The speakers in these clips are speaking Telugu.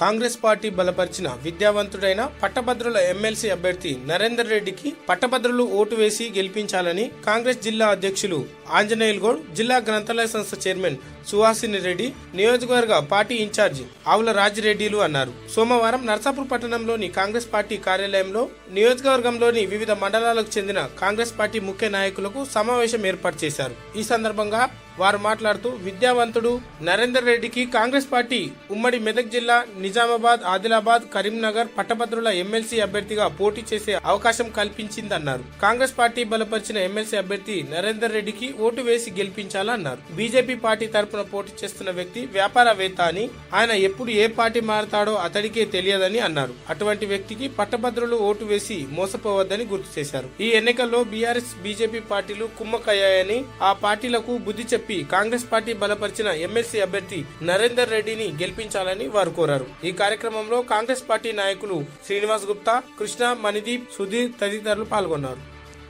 కాంగ్రెస్ పార్టీ బలపరిచిన విద్యావంతుడైన పట్టభద్రుల ఎమ్మెల్సీ అభ్యర్థి నరేందర్ రెడ్డికి పట్టభద్రులు ఓటు వేసి గెలిపించాలని కాంగ్రెస్ జిల్లా అధ్యక్షులు ఆంజనేయులు గౌడ్ జిల్లా గ్రంథాలయ సంస్థ చైర్మన్ సుహాసిని రెడ్డి నియోజకవర్గ పార్టీ ఇన్ఛార్జి ఆవుల రాజిరెడ్డిలు అన్నారు. సోమవారం నర్సాపూర్ పట్టణంలోని కాంగ్రెస్ పార్టీ కార్యాలయంలో నియోజకవర్గంలోని వివిధ మండలాలకు చెందిన కాంగ్రెస్ పార్టీ ముఖ్య నాయకులకు సమావేశం ఏర్పాటు చేశారు. ఈ సందర్భంగా వారు మాట్లాడుతూ విద్యావంతుడు నరేందర్ రెడ్డికి కాంగ్రెస్ పార్టీ ఉమ్మడి మెదక్ జిల్లా నిజామాబాద్ ఆదిలాబాద్ కరీంనగర్ పట్టభద్రుల ఎమ్మెల్సీ అభ్యర్థిగా పోటీ చేసే అవకాశం కల్పించిందన్నారు. కాంగ్రెస్ పార్టీ బలపరిచిన ఎమ్మెల్సీ అభ్యర్థి నరేందర్ రెడ్డికి ఓటు వేసి గెలిపించాలన్నారు. బీజేపీ పార్టీ తరపున పోటీ చేస్తున్న వ్యక్తి వ్యాపారవేత్త అని ఆయన ఎప్పుడు ఏ పార్టీ మారతాడో అతడికే తెలియదని అన్నారు. అటువంటి వ్యక్తికి పట్టభద్రులు ఓటు వేసి మోసపోవద్దని గుర్తు చేశారు. ఈ ఎన్నికల్లో బీఆర్ఎస్ బీజేపీ పార్టీలు కుమ్మకయ్యాయని ఆ పార్టీలకు బుద్ధి చెప్పి కాంగ్రెస్ పార్టీ బలపరిచిన ఎమ్మెల్సీ అభ్యర్థి నరేందర్ రెడ్డిని గెలిపించాలని వారు కోరారు. ఈ కార్యక్రమంలో కాంగ్రెస్ పార్టీ నాయకులు శ్రీనివాస్ గుప్తా కృష్ణ మణిదీప్ సుధీర్ తదితరులు పాల్గొన్నారు.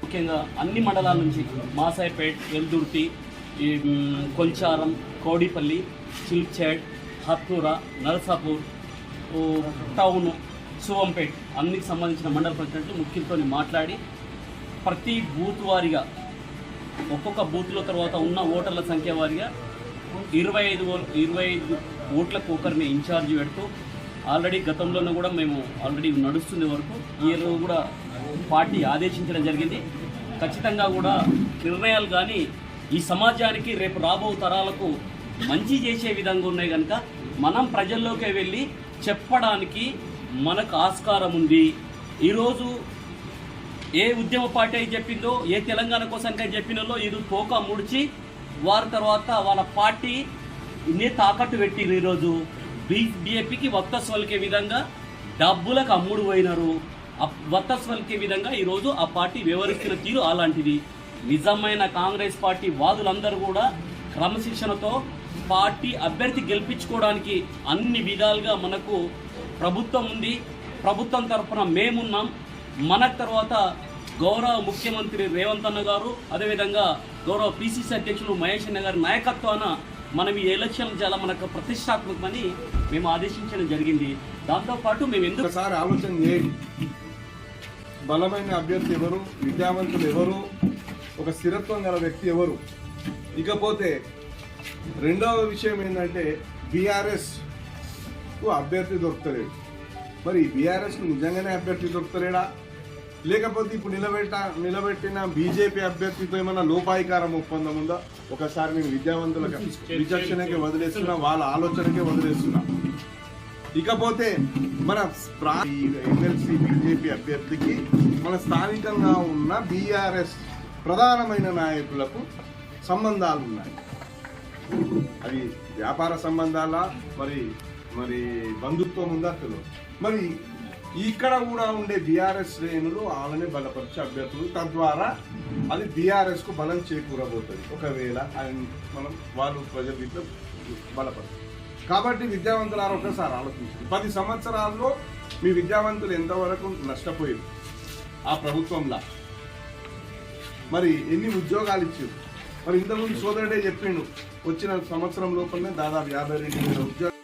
ముఖ్యంగా అన్ని మండలాల నుంచి మాసాయిపేట్ వెల్దుర్తి కొంచారం కోడిపల్లి చిల్చేడ్ హత్తూర నరసాపూర్ టౌన్ సువంపేట్ అన్నికి సంబంధించిన మండల ప్రెసిడెంట్లు ముఖ్యులతో మాట్లాడి ప్రతి బూత్ వారీగా ఒక్కొక్క బూత్లో తర్వాత ఉన్న ఓటర్ల సంఖ్య వారిగా ఇరవై ఐదు ఇరవై ఐదు ఓట్లకు ఒకరిని ఇన్ఛార్జ్ పెడుతూ ఆల్రెడీ గతంలోనే కూడా మేము ఆల్రెడీ నడుస్తుంది వరకు ఈ కూడా పార్టీ ఆదేశించడం జరిగింది. ఖచ్చితంగా కూడా నిర్ణయాలు కానీ ఈ సమాజానికి రేపు రాబో తరాలకు మంచి చేసే విధంగా ఉన్నాయి కనుక మనం ప్రజల్లోకి వెళ్ళి చెప్పడానికి మనకు ఆస్కారం ఉంది. ఈరోజు ఏ ఉద్యమ పార్టీ అయితే చెప్పిందో ఏ తెలంగాణ కోసానికి చెప్పినలో ఇది తోక ముడిచి వారి తర్వాత వాళ్ళ పార్టీ ఇన్ని తాకట్టు పెట్టిరు ఈరోజు. బీ బీఏపీకి వత్తస్వలికే విధంగా డబ్బులకు అమ్ముడు పోయినారు. వత్తస్వలికే విధంగా ఈరోజు ఆ పార్టీ వివరిస్తున్న తీరు అలాంటిది. నిజమైన కాంగ్రెస్ పార్టీ వాదులందరూ కూడా క్రమశిక్షణతో పార్టీ అభ్యర్థి గెలిపించుకోవడానికి అన్ని విధాలుగా మనకు ప్రభుత్వం ఉంది. ప్రభుత్వం తరఫున మేమున్నాం. మన తర్వాత గౌరవ ముఖ్యమంత్రి రేవంత్ అన్న గారు అదేవిధంగా గౌరవ పిసిసి అధ్యక్షులు మహేష్ అన్న గారి నాయకత్వాన మనం ఈ ఎలక్షన్ చాలా మనకు ప్రతిష్టాత్మకమని మేము ఆదేశించడం జరిగింది. దాంతోపాటు మేము ఎందుకు సార్ ఆలోచన చేయండి. బలమైన అభ్యర్థి ఎవరు? విద్యావంతులు ఎవరు? ఒక స్థిరత్వం గల వ్యక్తి ఎవరు? ఇకపోతే రెండవ విషయం ఏంటంటే బీఆర్ఎస్కు అభ్యర్థి దొరుకుతలేడు. మరి బీఆర్ఎస్కు నిజంగానే అభ్యర్థి దొరుకుతలేడా? లేకపోతే ఇప్పుడు నిలబెట్ట నిలబెట్టిన బీజేపీ అభ్యర్థితో ఏమైనా లోపాయికారం ఒప్పందం ఉందా? ఒకసారి నేను విద్యావంతులకు విచక్షణకే వదిలేస్తున్నా వాళ్ళ ఆలోచనకే వదిలేస్తున్నా. ఇకపోతే మన ఎమ్మెల్సీ బీజేపీ అభ్యర్థికి మన స్థానికంగా ఉన్న బీఆర్ఎస్ ప్రధానమైన నాయకులకు సంబంధాలు ఉన్నాయి. అది వ్యాపార సంబంధాల? మరి మరి బంధుత్వం ఉందా? తెలియదు. మరి ఇక్కడ కూడా ఉండే బీఆర్ఎస్ శ్రేణులు ఆమెనే బలపరిచే అభ్యర్థులు. తద్వారా అది బీఆర్ఎస్కు బలం చేకూరబోతుంది. ఒకవేళ ఆయన మనం వాళ్ళు ప్రజలు దీంట్లో బలపడతారు. కాబట్టి విద్యావంతులారు ఒకసారి ఆలోచించండి. పది సంవత్సరాల్లో మీ విద్యావంతులు ఎంతవరకు నష్టపోయారు? ఆ ప్రభుత్వంలా. మరి ఎన్ని ఉద్యోగాలు ఇచ్చారు? మరి ఇంతకుముందు సోదరుడే చెప్పిండు వచ్చిన సంవత్సరం లోపలనే దాదాపు యాభై రెండు వేల ఉద్యోగాలు